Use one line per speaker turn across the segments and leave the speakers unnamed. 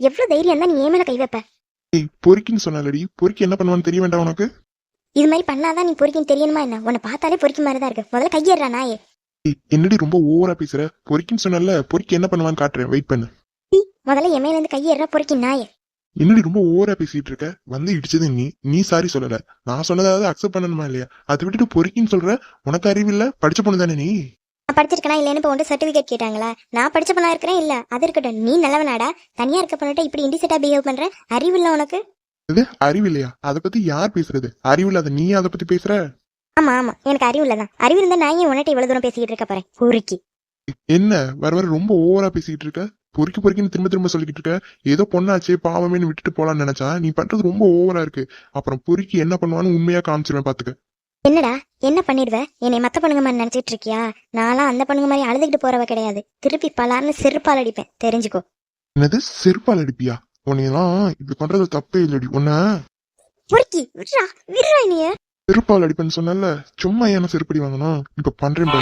எவ்வளவு தைரியம் தான் நீ ஏன் மேல கை வைப்ப.
ஏய் பொறுக்கின்னு சொன்னாலடி. பொறுக்கி என்ன பண்ணுவான்னு தெரிய வேண்டாம் உனக்கு?
இது மாதிரி பண்ணாதான் நீ பொறிக்கின்னு தெரியணுமா என்ன? உன்னை பார்த்தாலே பொறிக்க மாதிரி தான் இருக்கு. முதல்ல கையேறா நாயே.
ஏய் என்னடி ரொம்ப ஓவரா பேசுற? பொறுக்கின்னு சொன்னல பொறுக்கி என்ன பண்ணுவான்னு காட்டுறேன். வெயிட் பண்ணு.
முதல்ல என் மேல இருந்து கையேறா பொறிக்கி நாயே.
என்னடி ரொம்ப ஓவரா பேசிட்டு இருக்க? வந்து இடிச்சது நீ. நீ சாரி சொல்லல. நான் சொன்னதாவது அக்செப்ட் பண்ணணுமா இல்லையா? அதை விட்டுட்டு பொறுக்கின்னு சொல்ற? உனக்கு அறிவு இல்ல? படிச்ச பொண்ணு தானே நீ?
படிச்சிருக்கனா இல்லைன்னு இப்போ வந்து சர்டிபிகேட் கேட்டாங்களா? நான் படிச்ச பொண்ணா இருக்கிறேன் இல்ல அது இருக்கட்டும். நீ நல்லவனாடா. தனியா இருக்க பண்ணிட்டு இப்படி இண்டிசெட்டா பிஹேவ் பண்ற? அறிவு இல்ல உனக்கு?
இது அறிவு இல்லையா? அதை பத்தி யார் பேசுறது? அறிவு இல்லாத நீ அதை பத்தி பேசுற?
ஆமா ஆமா. எனக்கு அறிவு இல்லதான் அறிவு இருந்தா நான் ஏன் உன்கிட்ட இவ்வளவு தூரம் பேசிக்கிட்டு இருக்க போறேன்?
என்ன? வர வர ரொம்ப ஓவரா பேசிக்கிட்டு இருக்க? பொறுக்கி பொறுக்கின்னு திரும்ப திரும்ப சொல்லிக்கிட்டு இருக்க? ஏதோ பொண்ணாச்சே பாவமேன்னு விட்டுட்டு போலாம்னு நினைச்சா நீ பண்றது ரொம்ப ஓவரா இருக்கு. அப்புறம் பொறுக்கி என்ன பண்ணுவான்னு உண்மையா காமிச்சிருவேன் பாத்துக்க.
என்னடா என்ன பண்ணிடுவ? என்னை மத்த பொண்ணுங்க மாதிரி நினைச்சிட்டு இருக்கியா? நான்லாம் அந்த பொண்ணுங்க மாதிரி அழுதுகிட்டு போறவ கிடையாது. திருப்பி பலார்னு செருப்பால் அடிப்பேன். தெரிஞ்சுக்கோ.
என்னது? செருப்பால் அடிப்பியா? உன்னையெல்லாம் இப்படி பண்றது தப்பே இல்லடி. உன்ன
பொறுக்கி விட்றா விட்றா நீ
செருப்பால் அடிப்பேன்னு சொன்னல சும்மா ஏன செருப்படி வாங்கணும்? இப்ப பண்றேன்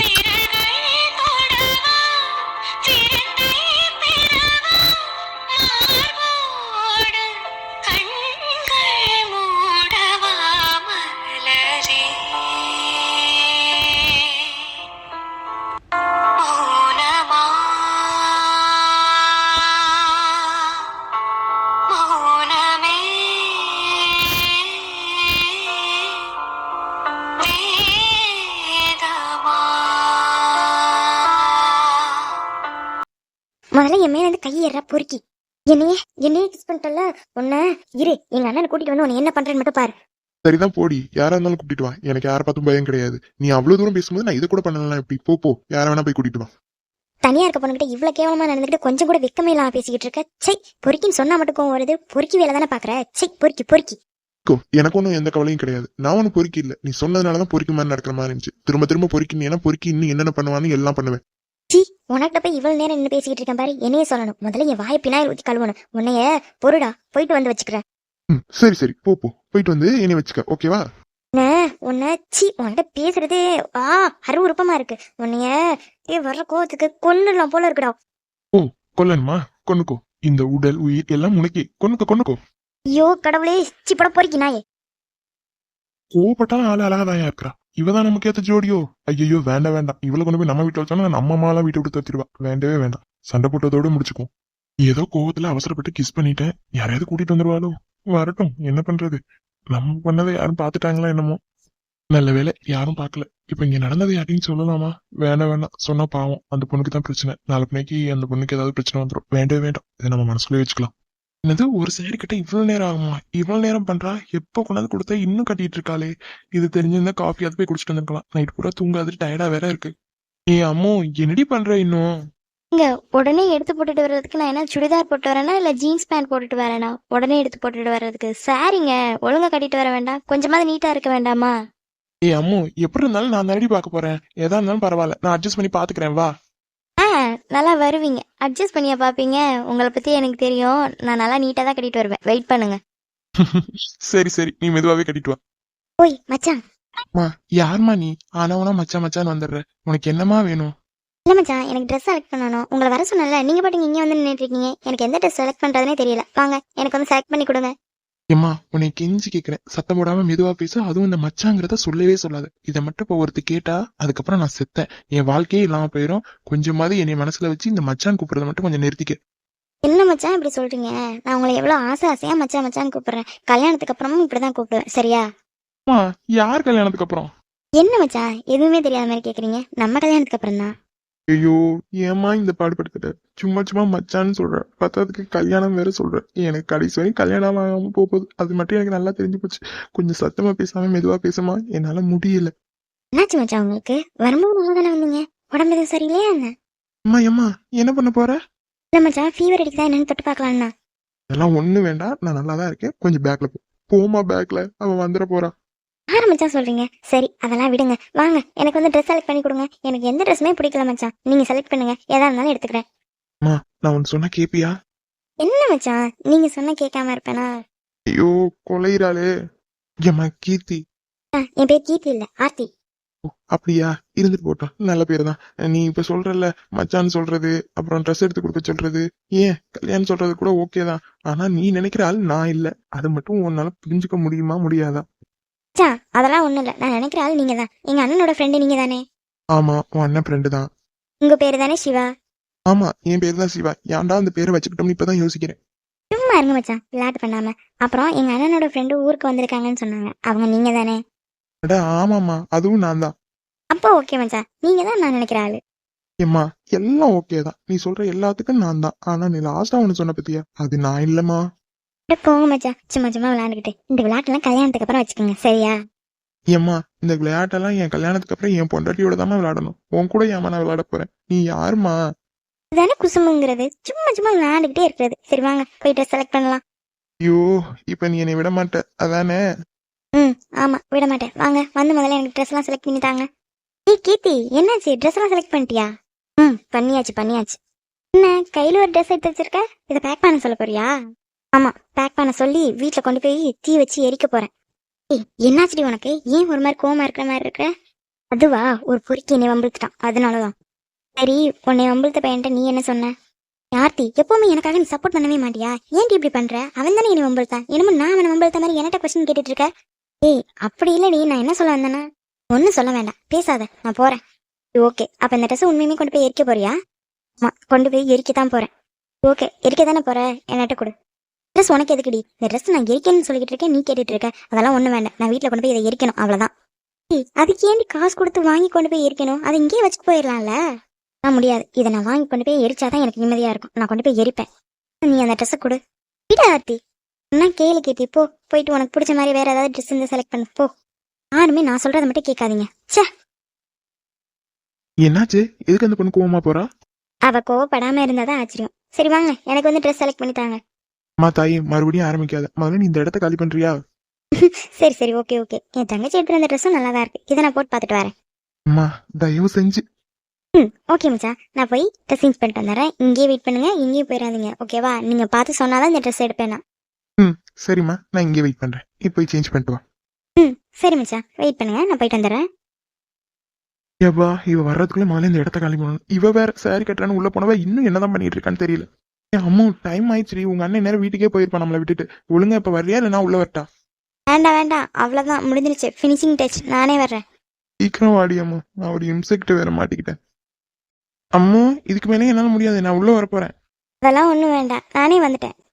முதல்ல என் மேல இருந்து கையேறா பொறுக்கி. என்னையே என்னையே கிஸ் பண்ணிட்டல உன்ன இரு எங்க அண்ணனை கூட்டிட்டு வந்து உன்னை என்ன பண்றேன்னு மட்டும் பாரு.
சரிதான் போடி. யாரா இருந்தாலும் கூட்டிட்டு வா. எனக்கு யாரை பார்த்தும் பயம் கிடையாது. நீ அவ்வளவு தூரம் பேசும்போது நான் இதை கூட பண்ணலாம் எப்படி? போ போ. யார வேணா போய் கூட்டிட்டு வா.
தனியா இருக்க பொண்ணுகிட்ட இவ்வளவு கேவலமா நடந்துக்கிட்டு கொஞ்சம் கூட வெக்கமே இல்லாம பேசிக்கிட்டு இருக்க. சை பொறுக்கின்னு சொன்னா மட்டும் கோவம் வருது. பொறுக்கி வேலை தானே பாக்குற? சை பொறுக்கி பொறுக்கி.
எனக்கு ஒன்றும் எந்த கவலையும் கிடையாது. நான் ஒன்றும் பொறுக்கி இல்ல. நீ சொன்னதுனாலதான் பொறுக்கி மாதிரி நடக்கிற மாதிரி இருந்துச்சு. திரும்ப திரும்ப பொறுக்கி நீ என்ன பொறுக்கி இன்னும் என்னென்ன பண்ணுவான்னு எல்லாம் பண்ணுவேன்.
உனக்கிட்ட போய் இவ்வளவு நேரம் நின்று பேசிக்கிட்டு இருக்கேன் பாரு என்னையே சொல்லணும். முதல்ல என் வாய் பின்னாடி ஊத்தி கழுவணும். உன்னைய பொருடா போயிட்டு வந்து வச்சுக்கிறேன்.
ம் சரி சரி. போ போ. போயிட்டு வந்து என்னை வச்சுக்க ஓகேவா
என்ன? உன்னை சி உன்கிட்ட பேசுறது ஆ அருவருப்பமா இருக்கு. உன்னைய ஏ வர்ற கோவத்துக்கு கொன்னுடலாம் போல இருக்குடா.
கொல்லணுமா? கொன்னுக்கோ. இந்த உடல் உயிர் எல்லாம் உனக்கே. கொன்னுக்கோ கொன்னுக்கோ.
ஐயோ கடவுளே சி பட பொறுக்கி நாயே.
கோவப்பட்டாலும் ஆளு அழகாதான் இருக்கிறா? இவதான் நமக்கு ஏத்த ஜோடியோ? ஐயோ வேண்டாம் வேண்டாம் இவளை கொண்டு போய் நம்ம வீட்டுல வச்சோம்னா நம்ம அம்மாலாம் வீட்டை விட்டு தத்திடுவா. வேண்டவே வேண்டாம். சண்டை போட்டதோட முடிச்சுக்குவோம். ஏதோ கோவத்துல அவசரப்பட்டு கிஸ் பண்ணிட்டேன். யாரையாவது கூட்டிட்டு வந்துருவாளோ? வரட்டும். என்ன பண்றது? நம்ம பண்ணதை யாரும் பாத்துட்டாங்களா என்னமோ? நல்ல வேளை யாரும் பார்க்கல. இப்ப இங்க நடந்தது யாரையும் சொல்லலாமா? வேண்டாம் வேண்டாம் சொன்னா பாவம். அந்த பொண்ணுக்கு தான் பிரச்சனை. நாலு பிள்ளைக்கு அந்த பொண்ணுக்கு ஏதாவது பிரச்சனை வந்துடும் வேண்டவே வேண்டாம். இதை நம்ம மனசுக்குள்ளே வச்சுக்கலாம். என்னது ஒரு சேரி கிட்ட இவ்வளவு நேரம் ஆகுமா? இவ்வளவு நேரம் பண்றா? எப்போ கொண்டாந்து கொடுத்தா இன்னும் கட்டிட்டு இருக்காளே? இது தெரிஞ்சிருந்தா காஃபி அது போய் குடிச்சிட்டு வந்திருக்கலாம். நைட் பூரா தூங்காது டயர்டா வேற இருக்கு. ஏ அம்மோ என்னடி பண்ற இன்னும்?
இங்க உடனே எடுத்து போட்டுட்டு வர்றதுக்கு நான் என்ன சுடிதார் போட்டு வரேனா இல்ல ஜீன்ஸ் பேண்ட் போட்டுட்டு வரேனா? உடனே எடுத்து போட்டுட்டு வர்றதுக்கு. சாரிங்க ஒழுங்கா கட்டிட்டு வர வேண்டாம். கொஞ்சமாவது நீட்டா இருக்க வேண்டாமா?
ஏ அம்மோ எப்படி இருந்தாலும் நான் தானடி பார்க்க போறேன். எதா இருந்தாலும் பரவாயில்ல. நான் அட்ஜஸ்ட் பண்ணி பாத்துக்கிறேன் வா.
நல்லா வருவீங்க. அட்ஜஸ்ட் பண்ணியா பாப்பீங்க. உங்களை பத்தி எனக்கு தெரியும். நான் நல்லா நீட்டா தான் கட்டிட்டு வருவேன். வெயிட் பண்ணுங்க.
சரி சரி. நீ மெதுவாவே கட்டிட்டு வா.
ஓய் மச்சான்.
அம்மா யாரும்மா நீ? ஆனவனா மச்சான் மச்சான் வந்துடுற. உனக்கு என்னமா வேணும்?
இல்ல மச்சான் எனக்கு ட்ரெஸ் செலக்ட் பண்ணணும். உங்களை வர சொன்னல நீங்க பாட்டுங்க இங்க வந்து நின்னுட்டு இருக்கீங்க. எனக்கு எந்த ட்ரெஸ் செலக்ட் பண்றதுனே தெரியல. வாங்க எனக்கு வந்து செலக்ட் பண்ணி கொடுங்க.
ஏம்மா உன்னை கெஞ்சி கேக்குறேன். சத்தம் போடாம மெதுவா பேச அதுவும் இந்த மச்சாங்கிறத சொல்லவே சொல்லாத. இதை மட்டும் இப்போ ஒருத்தி கேட்டா அதுக்கப்புறம் நான் செத்தேன். என் வாழ்க்கையே இல்லாம போயிடும் கொஞ்சமாவது என்னை மனசுல வச்சு இந்த மச்சான் கூப்பிடுறத மட்டும் கொஞ்சம் நிறுத்திக்க.
என்ன மச்சான் இப்படி சொல்றீங்க? நான் உங்களை எவ்வளவு ஆசை ஆசையா மச்சான் மச்சான் கூப்பிடுறேன். கல்யாணத்துக்கு அப்புறமும் இப்படிதான் கூப்பிடுவேன். சரியா?
அம்மா யார் கல்யாணத்துக்கு அப்புறம்?
என்ன மச்சான்? எதுவுமே தெரியாத மாதிரி கேக்குறீங்க. நம்ம கல்யாணத்துக்கு அப்புறம் தான்
ஐயோ ஏமா இந்த பாடுபடுத்துட்ட சும்மா சும்மா மச்சான்னு சொல்ற பத்தாததுக்கு கல்யாணம் வேற சொல்ற எனக்கு கடைசி வரைக்கும் கல்யாணம் ஆகாம போகுது அது மட்டும் எனக்கு நல்லா தெரிஞ்சு போச்சு. கொஞ்சம் சத்தமா பேசாம மெதுவா பேசுமா என்னால முடியல.
என்னாச்சு மச்சான் உங்களுக்கு? வரும்போது நல்லா தானே வந்தீங்க? உடம்பு எதுவும் சரியில்லையா என்ன?
அம்மா ஏம்மா என்ன பண்ண போற?
இல்ல மச்சான் ஃபீவர் அடிக்குதா என்னன்னு தொட்டு பார்க்கலாம்னா
அதெல்லாம் ஒண்ணு வேண்டாம். நான் நல்லா தான் இருக்கேன். கொஞ்சம் பேக்ல போ. போமா பேக்ல அவன் வந்துட போறா
யார மச்சான் சொல்றீங்க. சரி அதெல்லாம் விடுங்க. வாங்க எனக்கு வந்து ட்ரெஸ் செலக்ட் பண்ணி கொடுங்க. எனக்கு எந்த ட்ரெஸ்ஸுமே பிடிக்கல மச்சான். நீங்க செலக்ட் பண்ணுங்க. எதா இருந்தாலும் எடுத்துக்கிறேன்.
நான் ஒன்னு சொன்னா கேப்பியா?
என்ன மச்சான்? நீங்க சொன்ன கேட்காம இருப்பேனா?
ஐயோ கொலையிறாளே. ஏம்மா கீர்த்தி.
ஆ, என் பேர் கீர்த்தி இல்ல ஆர்த்தி.
ஓ, அப்படியா? இருந்துட்டு போட்டோம். நல்ல பேர் தான் நீ இப்ப சொல்றல மச்சான் சொல்றது அப்புறம் ட்ரெஸ் எடுத்து கொடுக்க சொல்றது. ஏன்? கல்யாணம் சொல்றது கூட ஓகே தான். ஆனா நீ நினைக்கிற ஆள் நான் இல்ல. அது மட்டும் உன்னால புரிஞ்சுக்க முடியுமா முடியாதா?
மச்சான் அதெல்லாம் ஒண்ணும் இல்ல. நான் நினைக்கிற ஆள் நீங்க தான். எங்க அண்ணனோட ஃப்ரெண்டு நீங்க தானே?
ஆமா உன் அண்ணன் ஃப்ரெண்டு தான்.
உங்க பேரு தானே சிவா?
ஆமா என் பேர் தான் சிவா. ஏன்டா அந்த பேரை வச்சுக்கிட்டோம்னு இப்பதான் யோசிக்கிறேன்.
சும்மா இருங்க மச்சான் விளையாட்டு பண்ணாம. அப்புறம் எங்க அண்ணனோட ஃப்ரெண்டு ஊருக்கு வந்திருக்காங்கன்னு சொன்னாங்க. அவங்க நீங்க தானே?
அட ஆமாமா அதுவும் நான் தான்.
அப்போ ஓகே மச்சான். நீங்க தான் நான் நினைக்கிற ஆளு.
ஏம்மா எல்லாம் ஓகே தான். நீ சொல்ற எல்லாத்துக்கும் நான் தான். ஆனா நீ லாஸ்டா ஒண்ணு சொன்ன பத்தியா? அது நான் இல்லம்மா.
போங்க மச்சான். சும்மா சும்மா விளையாண்டுக்கிட்டு. இந்த விளையாட்டுலாம் கல்யாணத்துக்கு அப்புறம் வச்சுக்கோங்க. சரியா?
ஏம்மா இந்த விளையாட்டெல்லாம் என் கல்யாணத்துக்கு அப்புறம் என் பொண்டாட்டியோட தாம்மா விளையாடணும். உன் கூட ஏமா நான் விளையாட போறேன்? நீ யாருமா
இதுதானே குசுமுங்கிறது சும்மா சும்மா விளையாண்டுக்கிட்டே இருக்கிறது. சரி வாங்க. போய் ட்ரெஸ் செலக்ட் பண்ணலாம்.
ஐயோ இப்ப நீ என்னை விட மாட்ட. அதானே?
ம் ஆமா. விட மாட்டேன். வாங்க. வந்து முதல்ல எனக்கு ட்ரெஸ் எல்லாம் செலக்ட் பண்ணி தாங்க. ஏய் கீர்த்தி என்னாச்சு? ட்ரெஸ் எல்லாம் செலக்ட் பண்ணிட்டியா? ம் பண்ணியாச்சு பண்ணியாச்சு. என்ன கையில ஒரு ட்ரெஸ் எடுத்து வச்சிருக்க? இதை பேக் பண்ண சொல்ல போறியா? ஆமா பேக் பண்ண சொல்லி வீட்டுல கொண்டு போய் தீ வச்சு எரிக்க போறேன். ஏய் என்னாச்சுடி உனக்கு? ஏன் ஒரு மாதிரி கோவமா இருக்கிற மாதிரி இருக்க? அதுவா? ஒரு பொறுக்கி என்னை வம்பிழுத்துட்டான். அதனாலதான். சரி உன்னை வம்பிழுத்த பையன்ட்ட நீ என்ன சொன்ன? யார்த்தி எப்பவுமே எனக்காக நீ சப்போர்ட் பண்ணவே மாட்டியா? ஏன்டி இப்படி பண்ற? அவன் தானே என்னை வம்பிழுத்தான். என்னமோ நான் அவனை வம்பிழுத்த மாதிரி என்கிட்ட கொஸ்டின் கேட்டுட்டு இருக்க? ஏய் அப்படி இல்லடி நான் என்ன சொல்ல வந்தேன்னா? ஒன்றும் சொல்ல வேண்டாம். பேசாத நான் போறேன். ஓகே. அப்ப இந்த ட்ரெஸ் உண்மையுமே கொண்டு போய் எரிக்க போறியா? ஆமா கொண்டு போய் எரிக்க தான் போறேன். ஓகே எரிக்க தானே போற? என்கிட்ட கொடு. ட்ரெஸ் உனக்கு எதுக்குடி? இந்த ட்ரெஸ் நான் எரிக்கணும்னு சொல்லிட்டு இருக்கேன் நீ கேட்டுட்டு இருக்க. அதெல்லாம் ஒண்ணும் வேண்டாம். நான் வீட்ல கொண்டு போய் இதை எரிக்கணும் அவ்வளவுதான். ஏய் அதுக்கு ஏன்டி காசு கொடுத்து வாங்கி கொண்டு போய் எரிக்கணும்? அதை இங்கேயே வச்சுட்டு போயிடலாம்ல? நான் முடியாது. இதை நான் வாங்கி கொண்டு போய் எரிச்சாதான் எனக்கு நிம்மதியா இருக்கும். நான் கொண்டு போய் எரிப்பேன். நீ அந்த ட்ரெஸ்ஸை கொடு. விட ஆர்த்தி? என்ன கேளு கேட்டி போ. போயிட்டு உனக்கு பிடிச்ச மாதிரி வேற ஏதாவது ட்ரெஸ் இருந்து செலக்ட் பண்ணு போ. யாருமே நான் சொல்றதை மட்டும் கேட்காதீங்க. ச்சே!
என்னாச்சு? எதுக்கு அந்த பொண்ணு கோவமா போறா?
அவ கோவப்படாம இருந்தாதான் ஆச்சரியம். சரி வாங்க. எனக்கு வந்து ட்ரெஸ் செலக்ட் பண்ணி தாங்க.
அம்மா தாயி மறுபடியும் ஆரம்பிக்காத. முதல்ல நீ இந்த இடத்த காலி பண்றியா?
சரி சரி ஓகே ஓகே. என் தங்கச்சி எடுத்து வந்த ட்ரெஸ்ஸும் நல்லா தான் இருக்கு. இதை நான் போட்டு பார்த்துட்டு வரேன்.
அம்மா தயவு செஞ்சு.
ம் ஓகே மச்சான். நான் போய் ட்ரெஸ் சேஞ்ச் பண்ணிட்டு வந்துடுறேன். இங்கேயே வெயிட் பண்ணுங்க இங்கேயும் போயிடாதீங்க ஓகேவா நீங்க பார்த்து சொன்னாதான் இந்த ட்ரெஸ் எடுப்பேன் நான்.
ம் சரிம்மா. நான் இங்கே வெயிட் பண்றேன். இப்போ போய் சேஞ்ச் பண்ணிட்டு வா.
ம் சரி மச்சான். வெயிட் பண்ணுங்க நான் போயிட்டு வந்துடுறேன்.
ஏப்பா இவ வர்றதுக்குள்ள முதல்ல இந்த இடத்த காலி பண்ணணும். இவ வேற சாரி கட்டுறான்னு உள்ள போனவ இன்னும் என்னதான் பண்ணிட்டு இருக்கான்னு தெரியல. அம்மா டைம் ஆயிடுச்சு உங்க அண்ணன் நேரம் வீட்டுக்கே போயிருப்பான் நம்மளை விட்டுட்டு. ஒழுங்கா இப்ப வர்றியா இல்ல நான் உள்ள வரட்டா?
வேண்டாம் வேண்டாம். அவ்வளோதான் முடிஞ்சிருச்சு. ஃபினிஷிங் டச் நானே வர்றேன்.
சீக்கிரம் வாடி அம்மா. நான் ஒரு இன்செக்ட் வேற மாட்டிக்கிட்டேன். அம்மு இதுக்கு மேலே என்னால முடியாது. நான் உள்ள வர போறேன்
அதெல்லாம் ஒன்றும் வேண்டாம். நானே வந்துட்டேன்.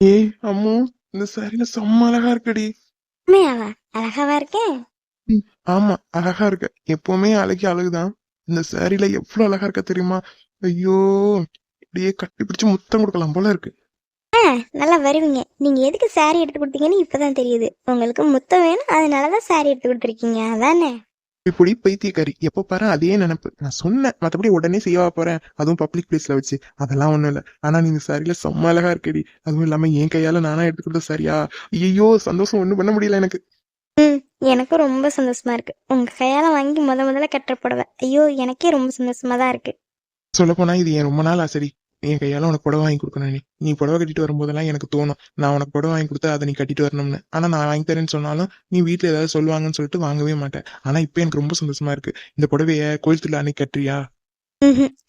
ஏய் அம்மு இந்த சாரியில செம்ம அழகா இருக்குடி.
உண்மையாவா? அழகாவா இருக்கேன்
ஆமா அழகா இருக்க. எப்பவுமே அழகி அழகுதான். இந்த சாரியில எவ்வளவு அழகா இருக்க தெரியுமா? ஐயோ இப்படியே கட்டி பிடிச்சு முத்தம் கொடுக்கலாம் போல இருக்கு.
ஆ நல்லா வருவீங்க. நீங்க எதுக்கு saree எடுத்து கொடுத்தீங்கன்னு இப்பதான் தெரியுது. உங்களுக்கு முத்தம் வேணும் அதனாலதான் saree எடுத்து கொடுத்துருக்கீங்க. அதானே?
இப்படி பைத்தியக்காரி எப்ப பாரு அதே நினைப்பு. நான் சொன்னேன் மத்தபடி உடனே செய்யவா போறேன். அதுவும் பப்ளிக் பிளேஸ்ல வச்சு. அதெல்லாம் ஒண்ணும் இல்ல. ஆனா நீங்க சாரியில செம்ம அழகா இருக்கடி. அதுவும் இல்லாம என் கையால நானா எடுத்து கொடுத்த சரியா ஐயோ சந்தோஷம் ஒண்ணும் பண்ண முடியல எனக்கு.
எனக்கும் ரொம்ப சந்தோஷமா இருக்கு. உங்க கையால வாங்கி முத முதல்ல கட்டுற புடவை. ஐயோ எனக்கே ரொம்ப சந்தோஷமா தான் இருக்கு.
சொல்ல போனா இது என் ரொம்ப நாள் ஆசைடி? என் கையால உனக்கு புடவை வாங்கி கொடுக்கணும் நீ. நீ புடவை கட்டிட்டு வரும்போதெல்லாம் எனக்கு தோணும் நான் உனக்கு புடவை வாங்கி கொடுத்தா அதை நீ கட்டிட்டு வரணும்னு. ஆனா நான் வாங்கி தரேன்னு சொன்னாலும் நீ வீட்ல ஏதாவது சொல்லுவாங்கன்னு சொல்லிட்டு வாங்கவே மாட்டேன். ஆனா இப்ப எனக்கு ரொம்ப சந்தோஷமா இருக்கு. இந்த புடவைய கோயில் திருவிழா அன்னைக்கு கட்டுறியா?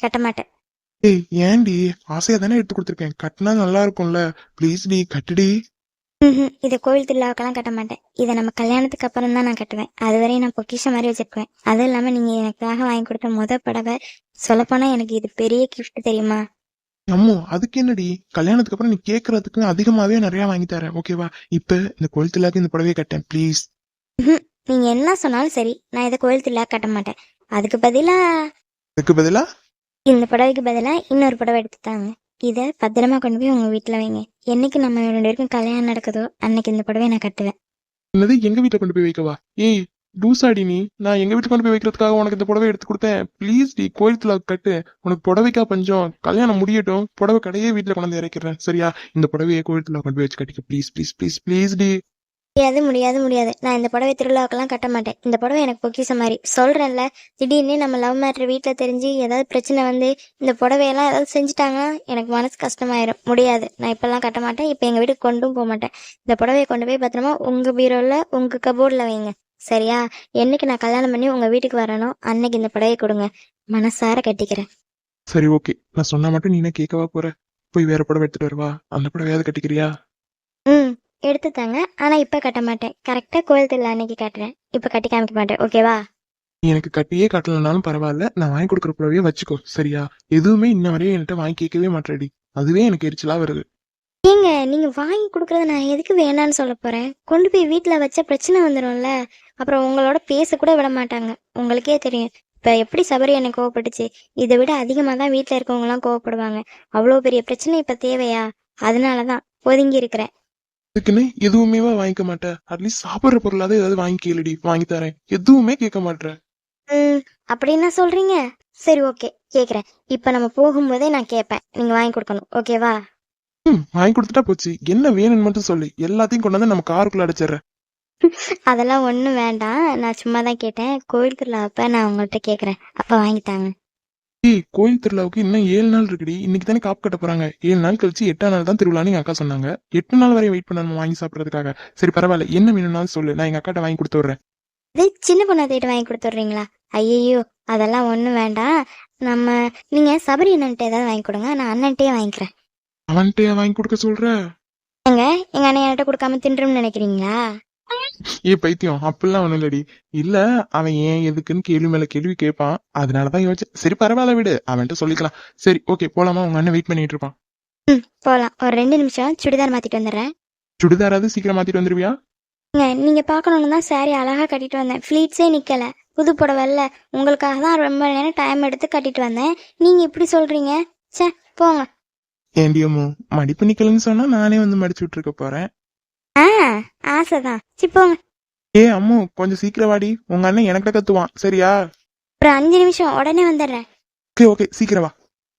கட்ட மாட்டேன்.
ஏய் ஏன்டி? ஆசையா தானே எடுத்து கொடுத்துருக்கேன். கட்டினா நல்லா இருக்கும்ல. ப்ளீஸ் டி கட்டுடி.
இதை கோவில் திருவிழாவுக்கெல்லாம் கட்ட மாட்டேன். இதை நம்ம கல்யாணத்துக்கு அப்புறம் தான் நான் கட்டுவேன். அது வரையும் நான் பொக்கிஷம் மாதிரி வச்சிருக்குவேன் அதுவும் இல்லாம நீங்க எனக்காக வாங்கி கொடுத்த முத புடவை. சொல்லப்போனா எனக்கு இது பெரிய கிஃப்ட் தெரியுமா?
அம்மோ அதுக்கு என்னடி? கல்யாணத்துக்கு அப்புறம் நீ கேக்குறதுக்கு அதிகமாவே நிறைய வாங்கி தரேன் ஓகேவா இப்ப இந்த கோயில் திருவிழாக்கு இந்த புடவையை கட்டேன் ப்ளீஸ்
நீங்க என்ன சொன்னாலும் சரி நான் இதை திருவிழா கட்ட மாட்டேன். அதுக்கு பதிலா
அதுக்கு பதிலா?
இந்த புடவைக்கு பதிலா இன்னொரு புடவை எடுத்து தாங்க இதை பத்திரமா கொண்டு போய் உங்க வீட்டுல வைங்க. என்னைக்கு நம்ம ரெண்டு பேருக்கும் கல்யாணம் நடக்குதோ அன்னைக்கு இந்த புடவையை நான் கட்டுவேன்.
என்னது? எங்க வீட்டுல கொண்டு போய் வைக்கவா? ஏய் லூசாடி நீ நான் எங்க வீட்டுக்கு கொண்டு போய் வைக்கிறதுக்காக உனக்கு இந்த புடவை எடுத்து கொடுத்தேன். ப்ளீஸ் டி கோயிலத்துல கட்டு. உனக்கு புடவைக்கா பஞ்சம். கல்யாணம் முடியட்டும். புடவை கடையே வீட்டுல கொண்டு வந்து இறக்கிறேன். சரியா? இந்த புடவையை கோயிலத்துல கொண்டு போய் வச்சு கட்டிக்க. ப்ளீஸ் ப்ளீஸ் ப்ளீஸ் ப்ளீஸ் டி.
முடியாது முடியாது முடியாது. நான் இந்த புடவை திருவிழாவுக்கெல்லாம் கட்ட மாட்டேன். இந்த புடவை எனக்கு பொக்கிச மாதிரி. சொல்றேன்ல திடீர்னு நம்ம லவ் மேட்ரு வீட்டில் தெரிஞ்சு ஏதாவது பிரச்சனை வந்து இந்த புடவையெல்லாம் ஏதாவது செஞ்சுட்டாங்கன்னா எனக்கு மனசு கஷ்டமாயிரும். முடியாது. நான் இப்பெல்லாம் கட்ட மாட்டேன். இப்போ எங்கள் வீட்டுக்கு கொண்டும் போக மாட்டேன். இந்த புடவையை கொண்டு போய் பத்திரமா உங்கள் பீரோவில் உங்கள் கபோர்டில் வைங்க. சரியா? என்னைக்கு நான் கல்யாணம் பண்ணி உங்கள் வீட்டுக்கு வரணும் அன்னைக்கு இந்த புடவையை கொடுங்க. மனசார கட்டிக்கிறேன்.
சரி ஓகே. நான் சொன்னா மட்டும் நீ என்ன கேட்கவா போற? போய் வேற புடவை எடுத்துட்டு வருவா? அந்த புடவையாவது கட்டிக்கிறியா?
ம் எடுத்து தாங்க ஆனால் இப்போ கட்ட மாட்டேன். கரெக்டாக கோயில் திருவிழா அன்னைக்கு கட்டுறேன். இப்போ கட்டி காமிக்க மாட்டேன். ஓகேவா
நீ எனக்கு கட்டியே கட்டலனாலும் பரவாயில்ல. நான் வாங்கி கொடுக்குற புடவையே வச்சுக்கோ. சரியா? எதுவுமே இன்ன வரையும் என்கிட்ட வாங்கி கேட்கவே மாட்டேடி. அதுவே எனக்கு எரிச்சலா வருது.
ஏங்க நீங்க வாங்கி கொடுக்கறத நான் எதுக்கு வேணான்னு சொல்ல போறேன்? கொண்டு போய் வீட்ல வச்ச பிரச்சனை வந்துடும்ல அப்புறம் உங்களோட பேச கூட விட மாட்டாங்க. உங்களுக்கே தெரியும். இப்ப எப்படி சபரி என்னை கோவப்பட்டுச்சு? இதை விட அதிகமா தான் வீட்ல இருக்கவங்க எல்லாம் கோவப்படுவாங்க. அவ்வளோ பெரிய பிரச்சனை இப்ப தேவையா? அதனாலதான் ஒதுங்கி இருக்கிறேன்.
இதுக்குன்னு எதுவுமேவா வாங்கிக்க மாட்டேன் அட்லீஸ்ட் சாப்பிடுற பொருளாவது ஏதாவது வாங்கி கேளுடி. வாங்கி தரேன். எதுவுமே கேட்க மாட்டேன்
அப்படின்னா சொல்றீங்க? சரி ஓகே. கேக்குறேன். இப்ப நம்ம போகும்போதே நான் கேட்பேன் நீங்க வாங்கி கொடுக்கணும். ஓகேவா?
ம் வாங்கி கொடுத்துட்டா போச்சு. என்ன வேணும்னு மட்டும் சொல்லு. எல்லாத்தையும் கொண்டு வந்து நம்ம காருக்குள்ள அடைச்சிடுறேன்.
அதெல்லாம் ஒன்றும் வேண்டாம். நான் சும்மா தான் கேட்டேன். கோயில் திருவிழா அப்ப நான் உங்கள்கிட்ட கேட்குறேன் அப்போ வாங்கித்தாங்க
ஏய் கோயில் திருவிழாவுக்கு இன்னும் ஏழு நாள் இருக்குடி. இன்னைக்கு தானே காப்பு கட்ட போறாங்க. ஏழு நாள் கழிச்சு எட்டாம் நாள் தான் திருவிழான்னு எங்க அக்கா சொன்னாங்க. எட்டு நாள் வரை வெயிட் பண்ணணும் வாங்கி சாப்பிடறதுக்காக? சரி பரவாயில்ல. என்ன வேணும்னாலும் சொல்லு. நான் எங்க அக்காட்ட வாங்கி கொடுத்து விடுறேன்.
இது சின்ன பொண்ணை தேடி வாங்கி கொடுத்துட்றீங்களா ஐயையோ அதெல்லாம் ஒன்றும் வேண்டாம். நம்ம நீங்கள் சபரி அண்ணன்ட்ட ஏதாவது வாங்கி கொடுங்க. நான் அண்ணன்ட்டே வாங்கிக்கிறேன்.
அவன்கிட்ட வாங்கி கொடுக்க சொல்ற?
எங்க எங்கள் அண்ணன் என்கிட்ட கொடுக்காம தின்றும்னு நினைக்கிறீங்களா?
ஏ பைத்தியம் அப்படிலாம் ஒண்ணும் இல்லடி. இல்ல அவன் ஏன் எதுக்குன்னு கேள்வி மேல கேள்வி கேட்பான். அதனாலதான் யோசிச்சேன் சரி பரவாயில்ல விடு. அவன்கிட்ட சொல்லிக்கலாம். சரி ஓகே போலாமா? உங்க அண்ணன் வெயிட் பண்ணிட்டு இருப்பான்.
ம் போகலாம் ஒரு ரெண்டு நிமிஷம் சுடிதார் மாற்றிட்டு வந்துடுறேன்.
சுடிதாராவது சீக்கிரம் மாத்திட்டு வந்துருவியா?
ஏங்க நீங்கள் பார்க்கணுன்னு தான் saree அழகாக கட்டிட்டு வந்தேன். ஃப்ளீட்ஸே நிற்கலை புது புடவைல்ல. உங்களுக்காக தான் ரொம்ப நேரம் டைம் எடுத்து கட்டிட்டு வந்தேன். நீங்கள் இப்படி சொல்கிறீங்க ச்சே போங்க.
ஏண்டியமோ மடிப்பு நிக்கலன்னு சொன்னா நானே வந்து மடிச்சு விட்டுருக்க போறேன்.
ஆசைதான். சி போங்க.
ஏ அம்மு கொஞ்சம் சீக்கிரம் வாடி. உங்க அண்ணன் எனக்கு கத்துவான். சரியா?
ஒரு அஞ்சு நிமிஷம் உடனே வந்துடுறேன்.
ஓகே ஓகே சீக்கிரம் வா.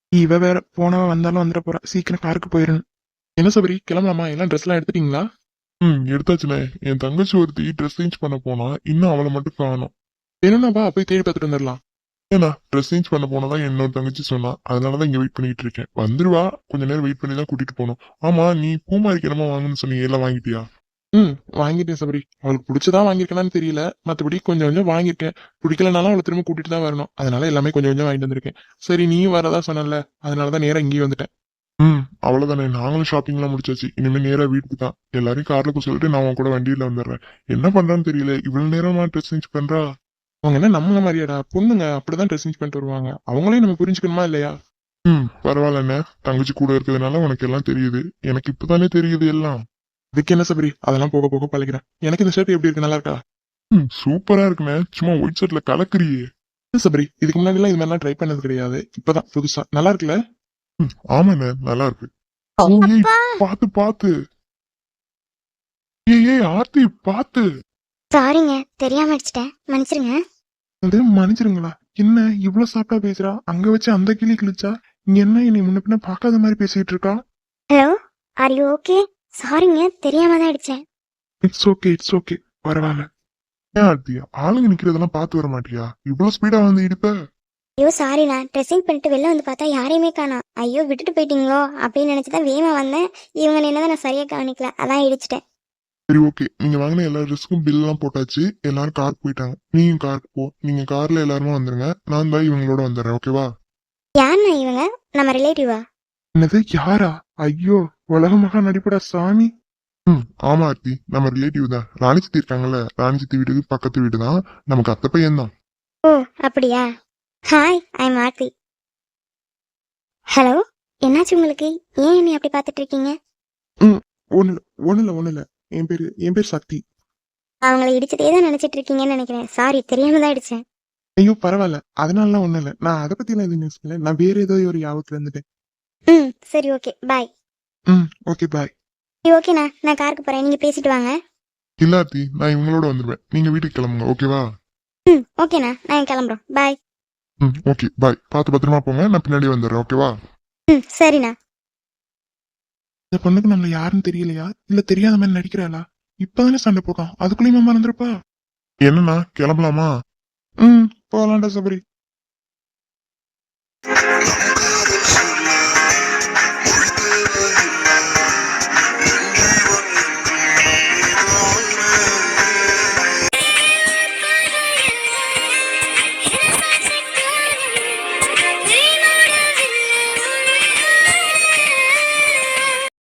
இவ வேற போனவ வந்தாலும் வந்துட போறா. சீக்கிரம் காருக்கு போயிடணும் என்ன சபரி கிளம்பலாமா? எல்லாம் ட்ரெஸ் எல்லாம் எடுத்துட்டீங்களா?
ம் எடுத்தாச்சுண்ணே. என் தங்கச்சி ஒருத்தி ட்ரெஸ் சேஞ்ச் பண்ண போனா இன்னும் அவளை மட்டும் காணோம்.
என்னன்னா வா போய் தேடி பார்த்துட்டு வந்துடலாம்.
ஏன்னா ட்ரெஸ் சேஞ்ச் பண்ண போனதா என்னோட தங்கச்சி சொன்னா. அதனாலதான் இங்க வெயிட் பண்ணிட்டு இருக்கேன். வந்துருவா கொஞ்ச நேரம் வெயிட் பண்ணி தான் கூட்டிட்டு போகணும். ஆமா நீ பூமாரிக்கு என்னமோ வாங்கணும்னு சொன்னீங்க எல்லாம் வாங்கிட்டியா?
ம் வாங்கிட்டேன் சபரி. அவளுக்கு பிடிச்சதா வாங்கியிருக்கேனான்னு தெரியல. மற்றபடி கொஞ்சம் கொஞ்சம் வாங்கியிருக்கேன். பிடிக்கலனாலும் அவளை திரும்ப கூட்டிட்டு தான் வரணும். அதனால எல்லாமே கொஞ்சம் கொஞ்சம் வாங்கிட்டு வந்திருக்கேன். சரி நீயும் வரதா சொன்னல அதனாலதான் நேரா இங்கேயே வந்துட்டேன்.
ம் அவ்வளவுதானே. நாங்களும் ஷாப்பிங் எல்லாம் முடிச்சாச்சு. இனிமே நேரா வீட்டுக்கு தான். எல்லாரையும் கார்ல சொல்லிட்டு நான் உன் கூட வண்டியில வந்துடுறேன். என்ன பண்றான்னு தெரியல. இவ்வளவு நேரமா ட்ரெஸ் சேஞ்ச் பண்றா?
அவங்க என்ன நம்மள மாதிரியாடா? பொண்ணுங்க அப்படிதான் ட்ரெஸ் சேஞ்ச் பண்ணிட்டு வருவாங்க. அவங்களையும் நம்ம புரிஞ்சுக்கணுமா இல்லையா?
ம் பரவாயில்லண்ணே. தங்கச்சி கூட இருக்கிறதுனால உனக்கு எல்லாம் தெரியுது. எனக்கு இப்பதானே தெரியுது எல்லாம்.
இதுக்கு என்ன சபரி? அதெல்லாம் போக போக பழகிறேன். எனக்கு இந்த ஷர்ட் எப்படி இருக்கு? நல்லா இருக்கா?
ம் சூப்பரா இருக்குண்ணே. சும்மா ஒயிட் ஷர்ட்ல கலக்குறியே.
சபரி இதுக்கு முன்னாடி எல்லாம் இது மாதிரிலாம் ட்ரை பண்ணது கிடையாது. இப்பதான் புதுசா. நல்லா இருக்குல்ல?
ம், ஆமாண்ணே. நல்லா இருக்கு. பாத்து பாத்து ஏய் ஏய் ஆர்த்தி பாத்து
சாரிங்க தெரியாம அடிச்சிட்டேன். மன்னிச்சிருங்க.
அது மன்னிச்சிருங்களா? என்ன இவ்வளவு சாப்பிட்டா பேசுறா? அங்க வச்சு அந்த கிளி கிழிச்சா? இங்க என்ன நீ முன்ன பின்ன பார்க்காத மாதிரி பேசிட்டு இருக்கா?
ஹலோ ஆர் யூ ஓகே சாரிங்க தெரியாம தான் அடிச்சேன்.
இட்ஸ் ஓகே இட்ஸ் ஓகே பரவாயில்ல.
ஏன் ஆர்த்தி? ஆளுங்க நிக்கிறதெல்லாம் பாத்து வர மாட்டியா? இவ்வளவு ஸ்பீடா வந்து இடிப்ப?
ஐயோ சாரி நான் ட்ரெஸ்ஸிங் பண்ணிட்டு வெளில வந்து பார்த்தா யாரையுமே காணோம் ஐயோ விட்டுட்டு போயிட்டீங்களோ? அப்படின்னு நினைச்சு தான் வேகமா வந்தேன். இவங்க நின்னதை நான் சரியா கவனிக்கல. அதான் இடிச்சிட்டேன்.
சரி ஓகே நீங்க வாங்கின எல்லா ட்ரெஸ்க்கும் பில் எல்லாம் போட்டாச்சு. எல்லாரும் காருக்கு போயிட்டாங்க. நீயும் காருக்கு போ. நீங்க கார்ல எல்லாருமே வந்துருங்க. நான் தான் இவங்களோட வந்துடுறேன் ஓகேவா
யாருண்ணா இவங்க? நம்ம ரிலேட்டிவா
என்னது யாரா? ஐயோ. உலக மகா நடிப்படா சாமி?
ம். ஆமா ஆர்த்தி. நம்ம ரிலேட்டிவ் தான். ராணி சித்தி இருக்காங்கல்ல ராணி சித்தி வீட்டுக்கு பக்கத்து வீடு தான். நமக்கு அத்தை பையன் தான்.
ஓ அப்படியா? Hi I am Aarthi. Hello என்னாச்சு உங்களுக்கு? ஏன் என்னை அப்படி பார்த்துட்டு இருக்கீங்க
ஒண்ணு ஒண்ணு இல்ல ஒண்ணு இல்ல என் பேரு என் பேர் சக்தி.
அவங்கள இடிச்சதே தான் நினைச்சிட்டு இருக்கீங்கன்னு நினைக்கிறேன். சாரி தெரியாம தான் அடிச்சேன்
ஐயோ பரவாயில்ல. அதனாலலாம் ஒண்ணும் இல்ல நான் அதை பத்தி எல்லாம் எதுவும் யோசிக்கல நான் வேற ஏதோ ஒரு யாபத்துல இருந்துட்டேன்.
ம் சரி ஓகே பாய்
ம். ஓகே பாய்
சரி ஓகேண்ணா நான் காருக்கு போறேன். நீங்க பேசிட்டு வாங்க.
இல்லாத்தி நான் இவங்களோட வந்துருவேன். நீங்க வீட்டுக்கு கிளம்புங்க ஓகேவா
ம் ஓகேண்ணா நான் கிளம்புறோம். பாய்
ம் ஓகே பாய் பார்த்து பத்திரமா போங்க. நான் பின்னாடி வந்துடுறேன் ஓகேவா
ம் சரிண்ணா.
இந்த பொண்ணுக்கு நம்மள யாருன்னு தெரியலையா? இல்ல தெரியாத மாதிரி நடிக்கிறாளா? இப்பதானே சண்டை போட்டோம் அதுக்குள்ளேயுமா மறந்துருப்பா?
என்னண்ணா? கிளம்பலாமா?
ம். போலாம்டா சபரி.